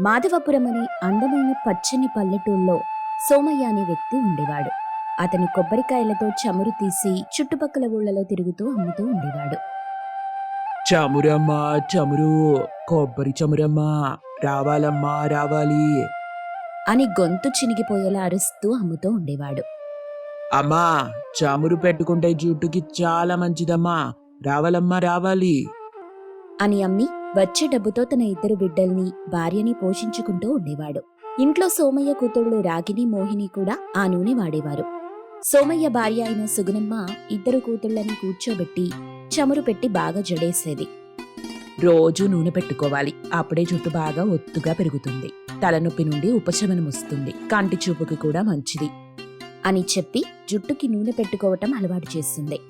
మాధవపురం అనే అందమైన పచ్చని పల్లెటూళ్ళలో సోమయ్య అనే వ్యక్తి ఉండేవాడు. అతను కొబ్బరికాయలతో చమురు తీసి చుట్టుపక్కల ఊళ్ళలో తిరుగుతూ అమ్ముతూ ఉండేవాడు. చమురమ్మా చమురు కొబ్బరి చమురమ్మా రావాలమ్మా రావాలి. అని గొంతు చినిగిపోయేలా అరుస్తూ అమ్ముతూ ఉండేవాడు. అమ్మా చమురు పెట్టుకుంటే జుట్టుకి చాలా మంచిదమ్మా. రావాలమ్మా రావాలి. అని అమ్మి వచ్చే డబ్బుతో తన ఇద్దరు బిడ్డల్ని భార్యని పోషించుకుంటూ ఉండేవాడు. ఇంట్లో సోమయ్య కూతుళ్ళు రాగిని మోహిని కూడా ఆ నూనె వాడేవారు. సోమయ్య భార్య అయిన సుగుణమ్మ ఇద్దరు కూతుళ్ళని కూర్చోబెట్టి చమురు పెట్టి బాగా జడేసేది. రోజు నూనె పెట్టుకోవాలి. అప్పుడే జుట్టు బాగా ఒత్తుగా పెరుగుతుంది. తలనొప్పి నుండి ఉపశమనం వస్తుంది. కంటి చూపుకి కూడా మంచిది అని చెప్పి జుట్టుకి నూనె పెట్టుకోవటం అలవాటు చేసింది.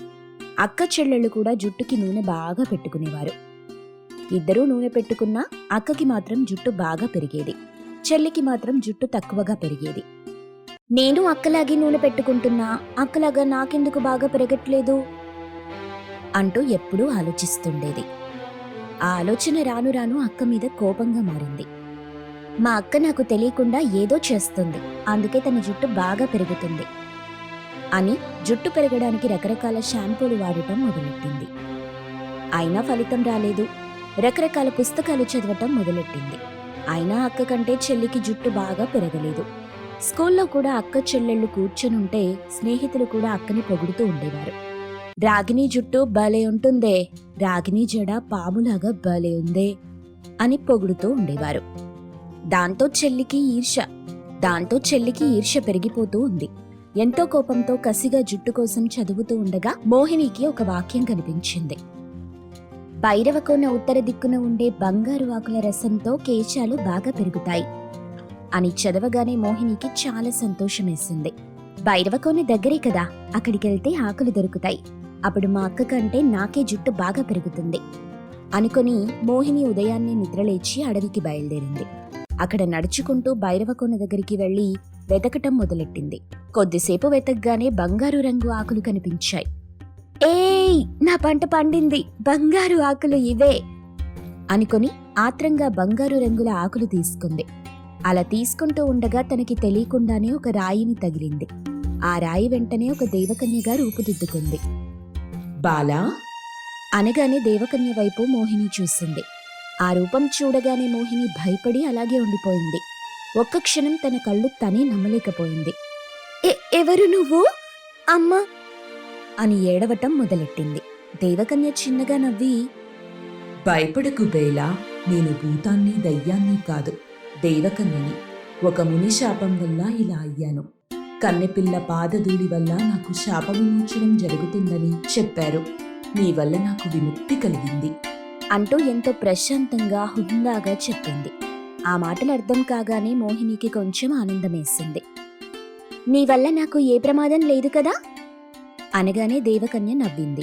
అక్క చెల్లెళ్ళు కూడా జుట్టుకి నూనె బాగా పెట్టుకునేవారు. ఇద్దరూ నూనె పెట్టుకున్నా అక్కకి మాత్రం జుట్టు బాగా పెరిగేది. చెల్లికి మాత్రం జుట్టు తక్కువగా పెరిగేది. నేను అక్కలాగే నూనె పెట్టుకుంటున్నా అక్కలాగా నాకెందుకు బాగా పెరగట్లేదు? అంటూ ఎప్పుడూ ఆలోచిస్తుండేది. ఆ ఆలోచన రాను రాను అక్క మీద కోపంగా మారింది. మా అక్క నాకు తెలియకుండా ఏదో చేస్తుంది అందుకే తన జుట్టు బాగా పెరుగుతుంది అని జుట్టు పెరగడానికి రకరకాల షాంపూలు వాడటం మొదలెట్టింది. అయినా ఫలితం రాలేదు. రకరకాల పుస్తకాలు చదవటం మొదలెట్టింది. అయినా అక్క కంటే చెల్లికి జుట్టు బాగా పెరగలేదు. స్కూల్లో కూడా అక్క చెల్లెళ్ళు కూర్చొనుంటే స్నేహితులు కూడా అక్కని పొగుడుతూ ఉండేవారు. రాగిని జుట్టు భలే ఉంటుందే రాగిని జడ పాములాగా భలే ఉందే అని పొగుడుతూ ఉండేవారు. దాంతో చెల్లికి ఈర్ష దాంతో చెల్లికి ఈర్ష్య పెరిగిపోతూ ఉంది. ఎంతో కోపంతో కసిగా జుట్టు కోసం చదువుతూ ఉండగా మోహినికి ఒక వాక్యం కనిపించింది. భైరవకోన ఉత్తర దిక్కున ఉండే బంగారు ఆకుల రసంతో కేశాలు బాగా పెరుగుతాయి. అని చదవగానే మోహినికి చాలా సంతోషమేసింది. భైరవకోన దగ్గరే కదా అక్కడికెళ్తే ఆకులు దొరుకుతాయి. అప్పుడు మా అక్క కంటే నాకే జుట్టు బాగా పెరుగుతుంది. అనుకొని మోహిని ఉదయాన్నే నిద్రలేచి అడవికి బయలుదేరింది. అక్కడ నడుచుకుంటూ భైరవకోన దగ్గరికి వెళ్ళి వెతకటం మొదలెట్టింది. కొద్దిసేపు వెతకగానే బంగారు రంగు ఆకులు కనిపించాయి. ఏయ్ నా పంట పండింది. బంగారు ఆకులు ఇవే అనుకొని ఆత్రంగా బంగారు రంగుల ఆకులు తీసుకుంది. అలా తీసుకుంటూ ఉండగా తనకి తెలియకుండానే ఒక రాయిని తగిలింది. ఆ రాయి వెంటనే ఒక దేవకన్యగా రూపుదిద్దుకుంది. బాలా? అనగానే దేవకన్య వైపు మోహిని చూసింది. ఆ రూపం చూడగానే మోహిని భయపడి అలాగే ఉండిపోయింది. ఒక్క క్షణం తన కళ్ళు తనే నమ్మలేకపోయింది. ఎవరు నువ్వు? అమ్మా అని ఏడవటం మొదలెట్టింది. దేవకన్య చిన్నగా నవ్వి భయపడకు బేలా నేను భూతాన్ని దయ్యాన్ని కాదు దేవకన్యని. ఒక ముని శాపం వల్ల ఇలా అయ్యాను. కన్నెపిల్ల పాదధూళి వల్ల నాకు శాప విమోచనం జరుగుతుందని చెప్పారు. నీ వల్ల నాకు విముక్తి కలిగింది. అంటూ ఎంతో ప్రశాంతంగా హుందాగా చెప్పింది. ఆ మాటలు అర్థం కాగానే మోహినికి కొంచెం ఆనందమేసింది. నీ వల్ల నాకు ఏ ప్రమాదం లేదు కదా? అనగానే దేవకన్య నవ్వింది.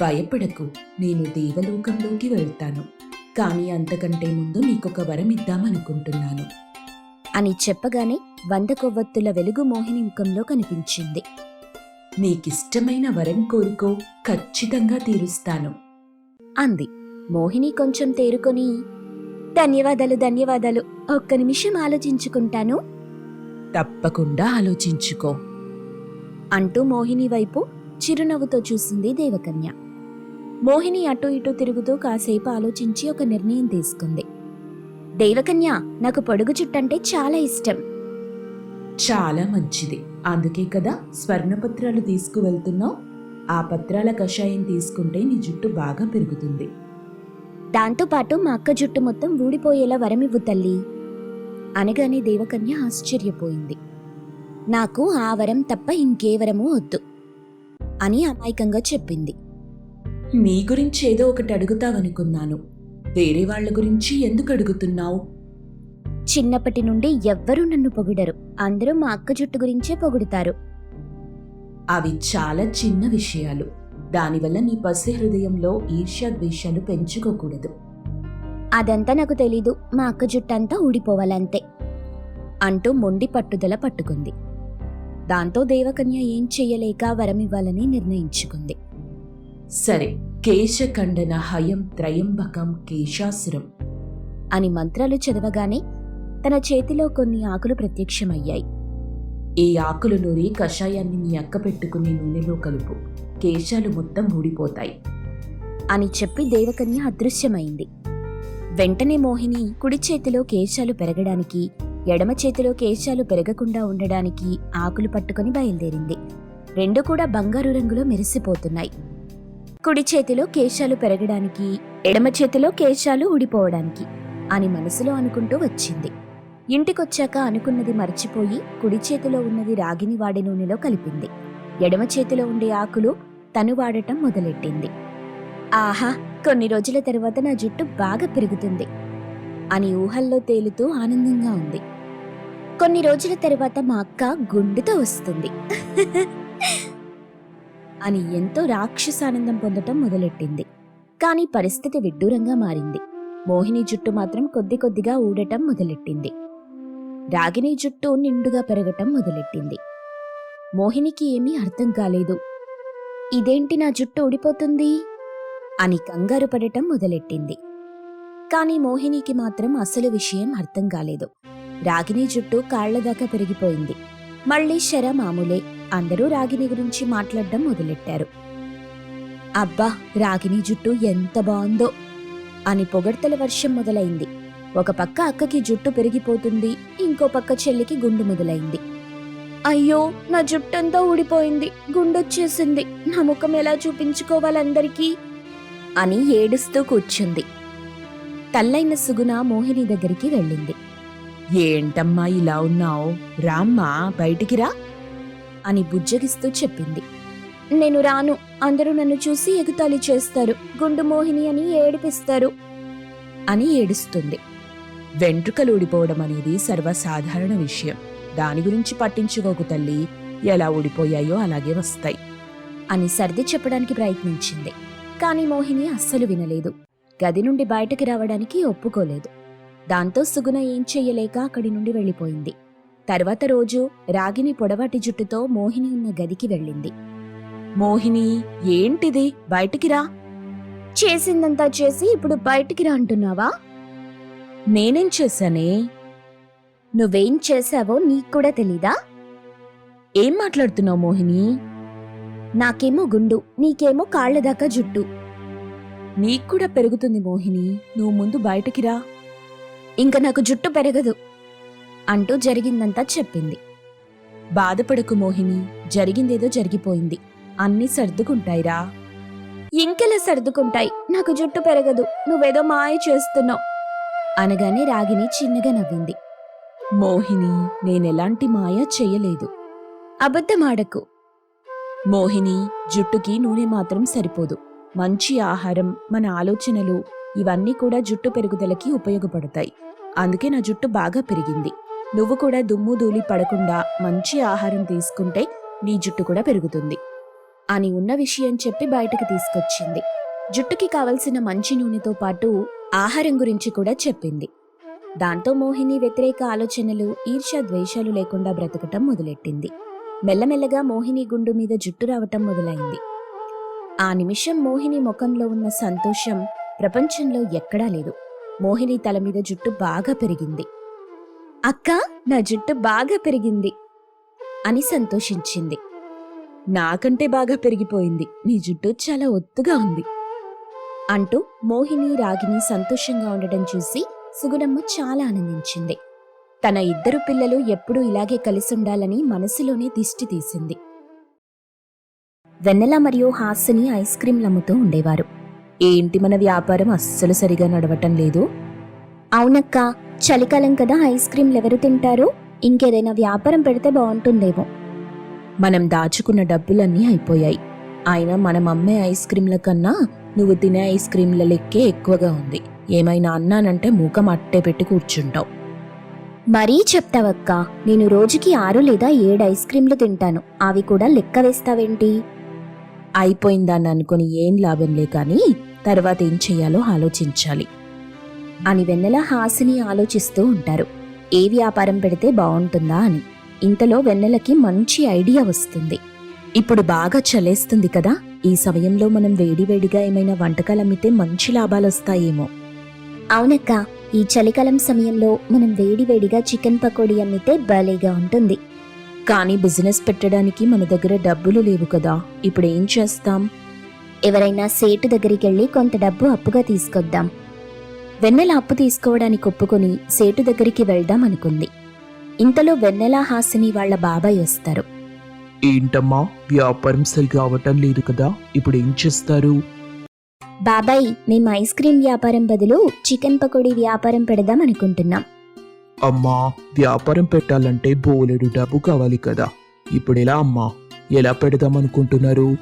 భయపడకు నేను దేవలోకంలోకి వెళ్తాను. కానీ అంతకంటే ముందు నీకొక వరం ఇద్దామనుకుంటున్నాను. అని చెప్పగానే వంద కొవ్వొత్తుల వెలుగు మోహిని ముఖంలో కనిపించింది. నీకిష్టమైన వరం కోరుకో ఖచ్చితంగా తీరుస్తాను. అంది. మోహిని కొంచెం తేరుకొని ధన్యవాదాలు ధన్యవాదాలు ఒక్క నిమిషం ఆలోచించుకుంటాను. తప్పకుండా ఆలోచించుకో. అంటూ మోహిని వైపు చిరునవ్వుతో చూసింది దేవకన్య. మోహిని అటు ఇటు తిరుగుతూ కాసేపు ఆలోచించి ఒక నిర్ణయం తీసుకుంది. దేవకన్య నాకు పొడుగు చుట్టంటే చాలా ఇష్టం. చాలా మంచిది. అందుకే కదా స్వర్ణపత్రాలు తీసుకువెళ్తున్నావు? ఆ పత్రాల కషాయం తీసుకుంటే నీ జుట్టు బాగా పెరుగుతుంది. దాంతోపాటు మా అక్క జుట్టు మొత్తం ఊడిపోయేలా వరమివ్వు తల్లి. అనగానే దేవకన్య ఆశ్చర్యపోయింది. నాకు ఆ వరం తప్ప ఇంకే వరమూ వద్దు. అని అమాయకంగా చెప్పింది. నీ గురించి ఏదో ఒకటి అడుగుతావనుకున్నాను. వేరే వాళ్ళ గురించి ఎందుకు అడుగుతున్నావు? చిన్నప్పటి నుండి ఎవ్వరూ నన్ను పొగిడరు. అందరూ మా అక్క జుట్టు గురించే పొగుడుతారు. అవి చాలా చిన్న విషయాలు. దానివల్ల నీ పసి హృదయంలో ఈర్ష్యాద్వేషాలు పెంచుకోకూడదు. అదంతా నాకు తెలీదు. మా అక్క జుట్టంతా ఊడిపోవాలంతే. అంటూ మొండి పట్టుదల పట్టుకుంది. దాంతో దేవకన్య ఏం చెయ్యలేక వరమివ్వాలని నిర్ణయించుకుంది. సరే కేశఖండన హయం త్రయంబకం కేశాసురం. అని మంత్రాలు చదవగానే తన చేతిలో కొన్ని ఆకులు ప్రత్యక్షమయ్యాయి. ఈ ఆకులు నూరి కషాయాన్ని మీ అక్క పెట్టుకుని నూనెలో కలుపు. కేశాలు మొత్తం ఊడిపోతాయి. అని చెప్పి దేవకన్య అదృశ్యమైంది. వెంటనే మోహిని కుడి చేతిలో కేశాలు పెరగడానికి ఎడమ చేతిలో కేశాలు పెరగకుండా ఉండడానికి ఆకులు పట్టుకొని బయలుదేరింది. రెండు కూడా బంగారు రంగులో మెరిసిపోతున్నాయి. కుడి చేతిలో కేశాలు పెరగడానికి ఎడమ చేతిలో కేశాలు ఊడిపోవడానికి అని మనసులో అనుకుంటూ వచ్చింది. ఇంటికొచ్చాక అనుకున్నది మర్చిపోయి కుడి చేతిలో ఉన్నది రాగిని వాడి నూనెలో కలిపింది. ఎడమ చేతిలో ఉండే ఆకులు తను వాడటం మొదలెట్టింది. ఆహా! కొన్ని రోజుల తర్వాత నా జుట్టు బాగా పెరుగుతుంది. అని ఊహల్లో తేలుతూ ఆనందంగా ఉంది. కొన్ని రోజుల తర్వాత మా అక్క గుండుతో వస్తుంది. అని ఎంతో రాక్షసానందం పొందటం మొదలెట్టింది. కానీ పరిస్థితి విడ్డూరంగా మారింది. మోహిని జుట్టు మాత్రం కొద్ది కొద్దిగా ఊడటం మొదలెట్టింది. రాగిని జుట్టు నిండుగా పెరగటం మొదలెట్టింది. మోహినికి ఏమీ అర్థం కాలేదు. ఇదేంటి నా జుట్టు ఊడిపోతుంది? అని కంగారు పడటం మొదలెట్టింది. కానీ మోహినికి మాత్రం అసలు విషయం అర్థం కాలేదు. రాగిని జుట్టు కాళ్ళ దాకా పెరిగిపోయింది. మళ్ళీ శర మామూలే అందరూ రాగిని గురించి మాట్లాడడం మొదలెట్టారు. అబ్బా రాగిని జుట్టు ఎంత బాగుందో! అని పొగడ్తల వర్షం మొదలైంది. ఒక పక్క అక్కకి జుట్టు పెరిగిపోతుంది ఇంకో పక్క చెల్లికి గుండు మొదలైంది. అయ్యో నా జుట్టంతా ఊడిపోయింది గుండొచ్చేసింది. నా ముఖం ఎలా చూపించుకోవాలందరికీ? అని ఏడుస్తూ కూర్చుంది. తల్లైన సుగుణ మోహిని దగ్గరికి వెళ్ళింది. ఏంటమ్మా ఇలా ఉన్నావు? రామ్మా బయటికి రా. అని బుజ్జగిస్తూ చెప్పింది. నేను రాను అందరూ నన్ను చూసి ఎగుతాళి చేస్తారు గుండు మోహిని అని ఏడిపిస్తారు అని ఏడుస్తుంది. వెంట్రుకలు ఊడిపోవడం అనేది సర్వసాధారణ విషయం. దాని గురించి పట్టించుకోకు తల్లి ఎలా ఊడిపోయాయో అలాగే వస్తాయి. అని సర్ది చెప్పడానికి ప్రయత్నించింది. కాని మోహిని అస్సలు వినలేదు. గది నుండి బయటకి రావడానికి ఒప్పుకోలేదు. దాంతో సుగుణ ఏం చెయ్యలేక అక్కడి నుండి వెళ్ళిపోయింది. తర్వాత రోజు రాగిని పొడవాటి జుట్టుతో మోహిని ఉన్న గదికి వెళ్ళింది. మోహిని ఏంటిది? బయటికి రా. చేసిందంతా చేసి ఇప్పుడు బయటికి రా అంటున్నావా? నేనేం చేశానే? నువ్వేం చేశావో నీకు కూడా తెలీదా? ఏం మాట్లాడుతున్నావు మోహిని? నాకేమో గుండు నీకేమో కాళ్ళ దాకా జుట్టు. నీకు కూడా పెరుగుతుంది మోహిని. నువ్వు ముందు బయటికి రా. ఇంక నాకు జుట్టు పెరగదు అంటూ జరిగిందంతా చెప్పింది. బాధపడకు మోహిని. జరిగిందేదో జరిగిపోయింది. అన్నీ సర్దుకుంటాయిరా ఇంకెలా సర్దుకుంటాయి? నాకు జుట్టు పెరగదు. నువ్వేదో మాయ చేస్తున్నావు. అనగానే రాగిని చిన్నగా నవ్వింది. మోహిని నేనెలాంటి మాయ చెయ్యలేదు అబద్ధమాడకు. మోహిని జుట్టుకి నూనె మాత్రం సరిపోదు. మంచి ఆహారం మన ఆలోచనలు ఇవన్నీ కూడా జుట్టు పెరుగుదలకి ఉపయోగపడతాయి. అందుకే నా జుట్టు బాగా పెరిగింది. నువ్వు కూడా దుమ్ము ధూళి పడకుండా మంచి ఆహారం తీసుకుంటే నీ జుట్టు కూడా పెరుగుతుంది. అని ఉన్న విషయం చెప్పి బయటకు తీసుకొచ్చింది. జుట్టుకి కావలసిన మంచి నూనెతో పాటు ఆహారం గురించి కూడా చెప్పింది. దాంతో మోహిని వ్యతిరేక ఆలోచనలు ఈర్ష్య ద్వేషాలు లేకుండా బ్రతకటం మొదలెట్టింది. మెల్లమెల్లగా మోహిని గుండు మీద జుట్టు రావటం మొదలైంది. ఆ నిమిషం మోహిని ముఖంలో ఉన్న సంతోషం ప్రపంచంలో ఎక్కడా లేదు. మోహిని తల మీద జుట్టు బాగా పెరిగింది. అక్క నా జుట్టు బాగా పెరిగింది అని సంతోషించింది. నాకంటే బాగా పెరిగిపోయింది. నీ జుట్టు చాలా ఒత్తుగా ఉంది అంటూ మోహిని రాగిని సంతోషంగా ఉండడం చూసి సుగుణమ్మ చాలా ఆనందించింది. తన ఇద్దరు పిల్లలు ఎప్పుడూ ఇలాగే కలిసి ఉండాలని మనసులోనే దిష్టి తీసింది. వెన్నెల మరియు హాస్యని ఐస్ క్రీంలు అమ్ముతూ ఉండేవారు ఏంటి మన వ్యాపారం అస్సలు సరిగా నడవటం లేదు. అవునక్క చలికాలం కదా ఐస్ క్రీంలు ఎవరు తింటారు? ఇంకేదైనా వ్యాపారం పెడితే బాగుంటుందేమో. మనం దాచుకున్న డబ్బులన్నీ అయిపోయాయి. అయినా మనం అమ్మే ఐస్ క్రీంల కన్నా నువ్వు తినే ఐస్ క్రీంల లెక్కే ఎక్కువగా ఉంది. ఏమైనా అన్నానంటే మూకం అట్టే పెట్టి కూర్చుంటావు. మరీ చెప్తావక్క నేను రోజుకి ఆరు లేదా ఏడు ఐస్ క్రీంలు తింటాను. అవి కూడా లెక్క వేస్తావేంటి? అయిపోయిందని అనుకుని ఏం లాభంలే కానీ తర్వాత ఏం చెయ్యాలో ఆలోచించాలి. అని వెన్నెల హాసిని ఆలోచిస్తూ ఉంటారు. ఏ వ్యాపారం పెడితే బాగుంటుందా అని. ఇంతలో వెన్నెలకి మంచి ఐడియా వస్తుంది. ఇప్పుడు బాగా చలేస్తుంది కదా. ఈ సమయంలో మనం వేడివేడిగా ఏమైనా వంటకాలు అమ్మితే మంచి లాభాలు వస్తాయేమో. అవునక్క ఈ చలికాలం సమయంలో మనం వేడివేడిగా చికెన్ పకోడీ అమ్మితే భలేగా ఉంటుంది. కానీ బిజినెస్ పెట్టడానికి మన దగ్గర డబ్బులు లేవు కదా. ఇప్పుడు ఏం చేస్తాం? ఎవరైనా సేటు దగ్గరికి వెళ్ళి కొంత డబ్బు అప్పుగా తీసుకొద్దాం. వెన్నెల అప్పు తీసుకోవడానికి ఒప్పుకొని సేటు దగ్గరికి వెళ్దాం అనుకుంది. ఇంతలో వెన్నెల హాసిని వాళ్ళ బాబాయ్ వస్తారు. ఏంటమ్మా? వ్యాపారం సరిగా అవటం లేదు కదా. ఇప్పుడు ఏం చేస్తారు? బాబాయ్ మేము ఐస్ క్రీం వ్యాపారం బదులు చికెన్ పకోడీ వ్యాపారం పెడదాం అనుకుంటున్నాం. అమ్మా వ్యాపారం పెట్టాలంటే బోలెడు డబ్బు కావాలి కదా. ఇప్పుడు ఎలా అమ్మా? ఎలా పెడదాం అనుకుంటున్నారు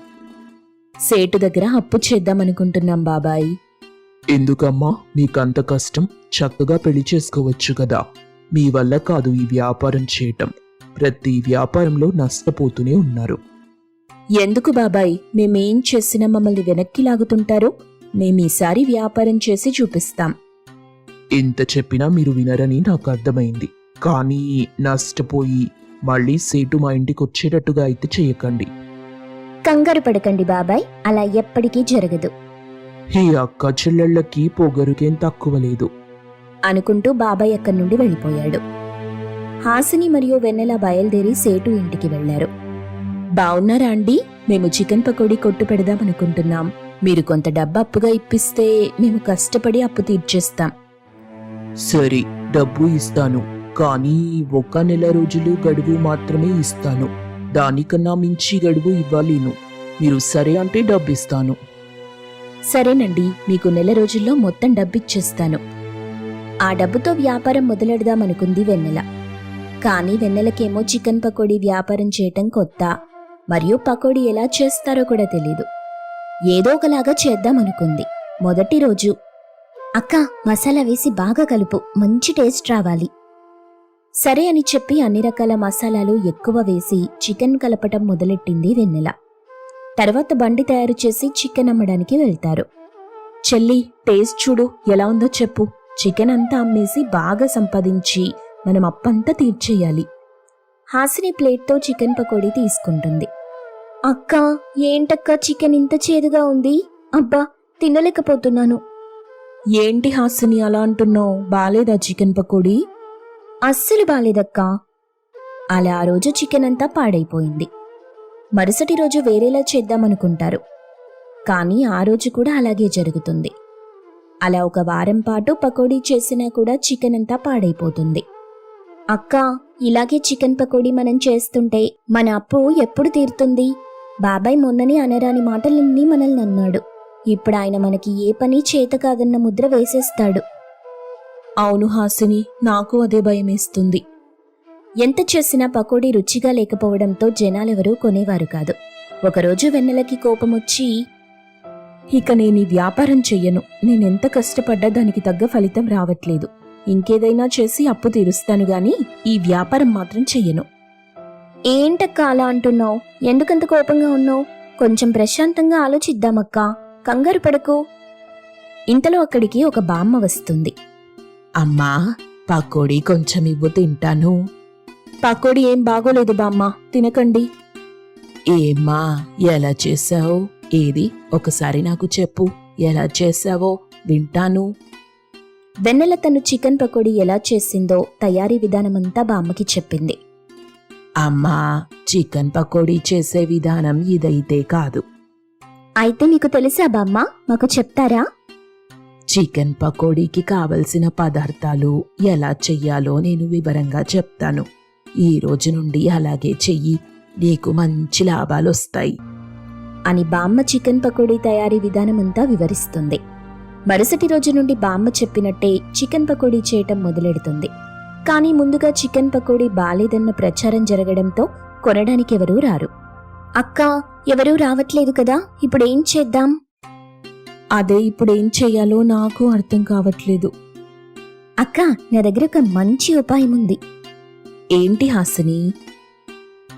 సేటు దగ్గర అప్పు చేద్దాం అనుకుంటున్నాం బాబాయ్. ఎందుకమ్మా? మీకంత కష్టం. చక్కగా పెళ్ళి చేసుకోవచ్చు కదా. మీ వల్ల కాదు ఈ వ్యాపారం చేయటం. ప్రతి వ్యాపారంలో నష్టపోతూనే ఉన్నారు. ఎందుకు బాబాయ్? మేమేం చేసినా మమ్మల్ని వెనక్కి లాగుతుంటారు? మేము ఈసారి వ్యాపారం చేసి చూపిస్తాం. ఎంత చెప్పినా మీరు వినరని నాకు అర్థమైంది. కానీ నష్టపోయి మళ్ళీ సేటు మా ఇంటికి వచ్చేటట్టుగా అయితే చేయకండి. కంగారు పడకండి బాబాయ్ అలా ఎప్పటికీ జరగదు. హే అక్క చెల్లెళ్ళకి పొగరుకేం తక్కువ లేదు. అనుకుంటూ బాబాయ్ అక్కడి నుండి వెళ్ళిపోయాడు. హాసిని మరియు వెన్నెల బయలుదేరి సేటు ఇంటికి వెళ్ళారు. బావున్నారా అండి? మేము చికెన్ పకోడీ కొట్టు పెడదాం అనుకుంటున్నాం మీరు కొంత డబ్బు అప్పుగా ఇప్పిస్తే మేము కష్టపడి అప్పు తీర్చేస్తాం. సరే డబ్బు ఇస్తాను కానీ ఒక నెల రోజులు గడువు మాత్రమే ఇస్తాను. దానికన్నా మించి గడువు ఇవ్వలేను. మీరు సరే అంటే డబ్బు ఇస్తాను సరేనండి మీకు నెల రోజుల్లో మొత్తం డబ్బిచ్చేస్తాను. ఆ డబ్బుతో వ్యాపారం మొదలెడదామనుకుంది వెన్నెల. కానీ వెన్నెలకేమో చికెన్ పకోడీ వ్యాపారం చేయటం కొత్త. మరియు పకోడీ ఎలా చేస్తారో కూడా తెలీదు. ఏదో ఒకలాగా చేద్దామనుకుంది. మొదటి రోజు అక్క మసాలా వేసి బాగా కలుపు. మంచి టేస్ట్ రావాలి. సరే అని చెప్పి అన్ని రకాల మసాలాలు ఎక్కువ వేసి చికెన్ కలపటం మొదలెట్టింది వెన్నెల. తర్వాత బండి తయారు చేసి చికెన్ అమ్మడానికి వెళ్తారు. చెల్లి టేస్ట్ చూడు ఎలా ఉందో చెప్పు. చికెన్ అంతా అమ్మేసి బాగా సంపాదించి మనం అప్పంతా తీర్చేయాలి. హాసిని ప్లేట్తో చికెన్ పకోడీ తీసుకుంటుంది. అక్క ఏంటక్క చికెన్ ఇంత చేదుగా ఉంది? అబ్బా తినలేకపోతున్నాను. ఏంటి హాసిని అలా అంటున్నావు? బాలేదా చికెన్ పకోడీ? అస్సలు బాలేదక్కా. అలా ఆ రోజు చికెన్ అంతా పాడైపోయింది. మరుసటి రోజు వేరేలా చేద్దామనుకుంటారు. కానీ ఆ రోజు కూడా అలాగే జరుగుతుంది. అలా ఒక వారం పాటు పకోడీ చేసినా కూడా చికెన్ అంతా పాడైపోతుంది. అక్క ఇలాగే చికెన్ పకోడీ మనం చేస్తుంటే మన అప్పు ఎప్పుడు తీరుతుంది? బాబాయ్ మొన్ననే అనరాని మాటలన్నీ మనల్ని అన్నాడు. ఇప్పుడు ఆయన మనకి ఏ పని చేత కాదన్న ముద్ర వేసేస్తాడు. అవును హాసిని నాకు అదే భయమేస్తుంది. ఎంత చేసినా పకోడీ రుచిగా లేకపోవడంతో జనాలెవరూ కొనేవారు కాదు. ఒకరోజు వెన్నెలకి కోపమొచ్చి ఇక నేను ఈ వ్యాపారం చెయ్యను. నేనెంత కష్టపడ్డా దానికి తగ్గ ఫలితం రావట్లేదు. ఇంకేదైనా చేసి అప్పు తీరుస్తాను గాని ఈ వ్యాపారం మాత్రం చెయ్యను. ఏంటక్క అలా అంటున్నావు? ఎందుకంత కోపంగా ఉన్నావు? కొంచెం ప్రశాంతంగా ఆలోచిద్దామక్కా. కంగారు పడకు. ఇంతలో అక్కడికి ఒక బామ్మ వస్తుంది. అమ్మా పకోడీ కొంచెం ఇవ్వు తింటాను. పకోడీ ఏం బాగోలేదు బామ్మ తినకండి. ఏమ్మా ఎలా చేసావు ఏది? ఒకసారి నాకు చెప్పు ఎలా చేసావో వింటాను. వెన్నెల తను చికెన్ పకోడీ ఎలా చేసిందో తయారీ విధానమంతా బామ్మకి చెప్పింది. అమ్మా చికెన్ పకోడీ చేసే విధానం ఇదైతే కాదు. అయితే మీకు తెలుసా బామ్మ? మాకు చెప్తారా? చికెన్ పకోడీకి కావలసిన పదార్థాలు ఎలా చెయ్యాలో నేను వివరంగా చెప్తాను. ఈ రోజు నుండి అలాగే చెయ్యి. నీకు మంచి లాభాలొస్తాయి. అని బామ్మ చికెన్ పకోడీ తయారీ విధానమంతా వివరిస్తుంది. మరుసటి రోజు నుండి బామ్మ చెప్పినట్టే చికెన్ పకోడీ చేయటం మొదలెడుతుంది. కానీ ముందుగా చికెన్ పకోడీ బాలేదన్న ప్రచారం జరగడంతో కొనడానికి ఎవరూ రారు. అక్క ఎవరూ రావట్లేదు కదా ఇప్పుడేం చేద్దాం? అదే ఇప్పుడు ఏం చెయ్యాలో నాకు అర్థం కావట్లేదు. అక్క నా దగ్గర ఒక మంచి ఉపాయం ఉంది. ఏంటి హాసిని?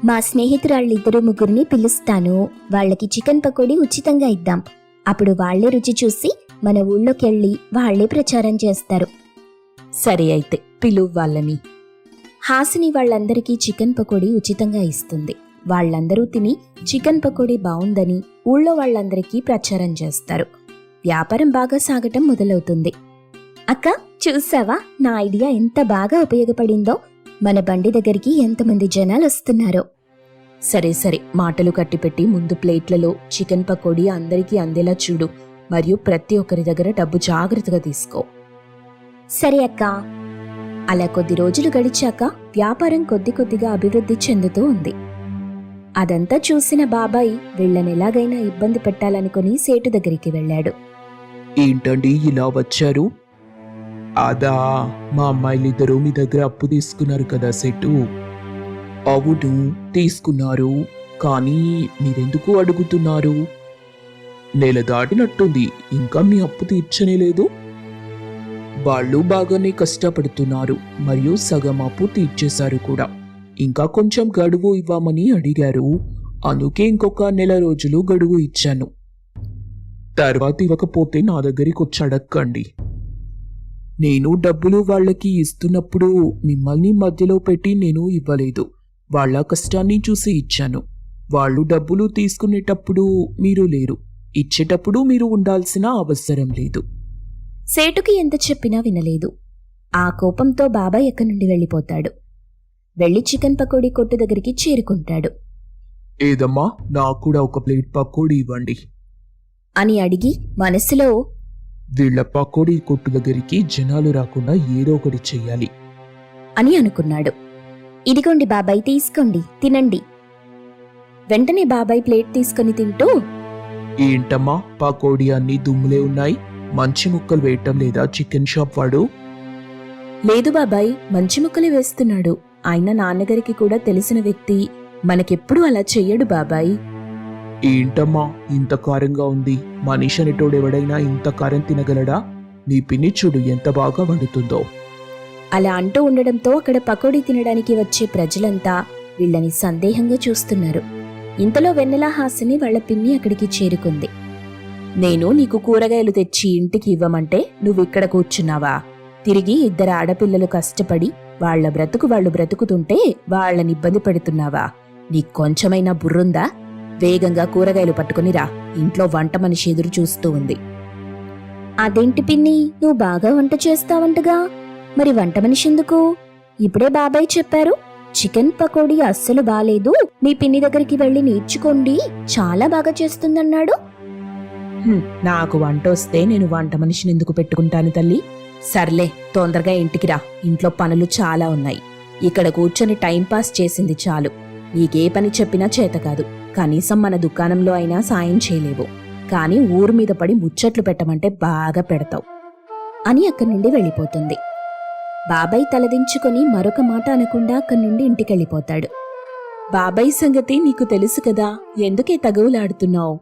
మా స్నేహితురాళ్ళిద్దరు ముగ్గురిని పిలుస్తాను. వాళ్ళకి చికెన్ పకోడీ ఉచితంగా ఇద్దాం. అప్పుడు వాళ్ళే రుచి చూసి మన ఊళ్ళోకెళ్ళి వాళ్ళే ప్రచారం చేస్తారు. సరే అయితే పిలువు వాళ్ళని. హాసిని వాళ్ళందరికీ చికెన్ పకోడీ ఉచితంగా ఇస్తుంది. వాళ్ళందరూ తిని చికెన్ పకోడీ బావుందని ఊళ్ళో వాళ్ళందరికీ ప్రచారం చేస్తారు. వ్యాపారం బాగా సాగటం మొదలవుతుంది. అక్క చూసావా? నా ఐడియా ఎంత బాగా ఉపయోగపడిందో? మన బండి దగ్గరికి ఎంతమంది జనాలు వస్తున్నారో. సరే సరే మాటలు కట్టిపెట్టి ముందు ప్లేట్లలో చికెన్ పకోడీ అందరికీ అందేలా చూడు. మరియు ప్రతి ఒక్కరి దగ్గర డబ్బు జాగ్రత్తగా తీసుకో. సరే అక్క. అలా కొద్ది రోజులు గడిచాక వ్యాపారం కొద్ది కొద్దిగా అభివృద్ధి చెందుతూ ఉంది. అదంతా చూసిన బాబాయ్ వీళ్ళనెలాగైనా ఇబ్బంది పెట్టాలనుకుని సేటు దగ్గరికి వెళ్ళాడు. ఏంటండి ఇలా వచ్చారు? అదా మా అమ్మాయిలిద్దరూ మీ దగ్గర అప్పు తీసుకున్నారు కదా సెటు. అవును తీసుకున్నారు. కానీ మీరెందుకు అడుగుతున్నారు? నెల దాటినట్టుంది ఇంకా మీ అప్పు తీర్చనే లేదు. వాళ్ళు బాగానే కష్టపడుతున్నారు మరియు సగం అప్పు తీర్చేశారు కూడా. ఇంకా కొంచెం గడువు ఇవ్వమని అడిగారు. అందుకే ఇంకొక నెల రోజులు గడువు ఇచ్చాను. తర్వాత ఇవ్వకపోతే నా దగ్గరికి వచ్చి అడక్కండి. నేను డబ్బులు వాళ్ళకి ఇస్తున్నప్పుడు మిమ్మల్ని మధ్యలో పెట్టి నేను ఇవ్వలేదు. వాళ్ళ కష్టాన్ని చూసి ఇచ్చాను. వాళ్ళు డబ్బులు తీసుకునేటప్పుడు మీరు లేరు. ఇచ్చేటప్పుడు మీరు ఉండాల్సిన అవసరం లేదు. సేటుకి ఎంత చెప్పినా వినలేదు. ఆ కోపంతో బాబాయ్ ఎక్కడి నుండి వెళ్ళిపోతాడు? వెళ్ళి చికెన్ పకోడీ కొట్టు దగ్గరికి చేరుకుంటాడు. ఏదమ్మా నాకు కూడా ఒక ప్లేట్ పకోడీ ఇవ్వండి. అని అడిగి మనసులో వీళ్ళ పకోడీ కొట్టు దగ్గరికి జనాలు రాకుండా ఏదో ఒకటి చెయ్యాలి. అని అనుకున్నాడు. ఇదిగోండి బాబాయ్ తీసుకోండి తినండి. వెంటనే బాబాయ్ ప్లేట్ తీసుకొని తింటూ ఏంటమ్మా పకోడీ అన్ని దుమ్ములే ఉన్నాయి మంచి ముక్కలు వేయటం లేదా చికెన్ షాప్ వాడు? లేదు బాబాయ్ మంచి ముక్కలే వేస్తున్నాడు. ఆయన నాన్నగారికి కూడా తెలిసిన వ్యక్తి మనకెప్పుడు అలా చెయ్యడు బాబాయ్. ఏంటమ్మా ఇంత కారంగా ఉంది? మనిషి అనేటోడెవడైనా ఇంత కారం తినగలడా? నీ పిన్ని చూడు ఎంత బాగా వండుతుందో. అలా అంటూ ఉండడంతో అక్కడ పకోడీ తినడానికి వచ్చే ప్రజలంతా వీళ్ళని సందేహంగా చూస్తున్నారు. ఇంతలో వెన్నెల హాసిని వాళ్ళ పిన్ని అక్కడికి చేరుకుంది. నేను నీకు కూరగాయలు తెచ్చి ఇంటికి ఇవ్వమంటే నువ్విక్కడ కూర్చున్నావా? తిరిగి ఇద్దరు ఆడపిల్లలు కష్టపడి వాళ్ళ బ్రతుకు వాళ్ళు బ్రతుకుతుంటే వాళ్ళని ఇబ్బంది పెడుతున్నావా? నీ కొంచెమైనా బుర్రుందా? వేగంగా కూరగాయలు పట్టుకుని రా. ఇంట్లో వంట మనిషి ఎదురు చూస్తూ ఉంది. అదేంటి పిన్ని? నువ్వు బాగా వంట చేస్తావంటగా. మరి వంట మనిషి ఎందుకు? ఇప్పుడే బాబాయ్ చెప్పారు. చికెన్ పకోడీ అస్సలు బాలేదు. మీ పిన్ని దగ్గరికి వెళ్ళి నేర్చుకోండి. చాలా బాగా చేస్తుందన్నాడు. నాకు వంట వస్తే నేను వంట మనిషిని ఎందుకు పెట్టుకుంటాను తల్లి? సర్లే తొందరగా ఇంటికి రా. ఇంట్లో పనులు చాలా ఉన్నాయి. ఇక్కడ కూర్చొని టైంపాస్ చేసింది చాలు. నీకే పని చెప్పినా చేత కాదు. కనీసం మన దుకాణంలో అయినా సాయం చేయలేవు. కానీ ఊరు మీద పడి ముచ్చట్లు పెట్టమంటే బాగా పెడతావు అని అక్కడి నుండి వెళ్ళిపోతుంది. బాబాయ్ తలదించుకొని మరొక మాట అనకుండా అక్కడి నుండి ఇంటికెళ్ళిపోతాడు బాబాయ్ సంగతి నీకు తెలుసు కదా? ఎందుకే తగువులాడుతున్నావు?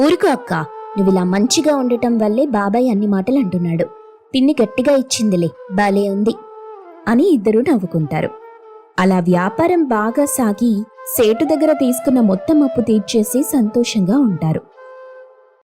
ఊరుకో అక్క. ఇలా మంచిగా ఉండటం వల్లే బాబాయ్ అన్ని మాటలు అంటున్నాడు. పిన్ని గట్టిగా ఇచ్చిందిలే బాలే ఉంది అని ఇద్దరూ నవ్వుకుంటారు. అలా వ్యాపారం బాగా సాగి సేటు దగ్గర తీసుకున్న మొత్తం అప్పు తీర్చేసి సంతోషంగా ఉంటారు.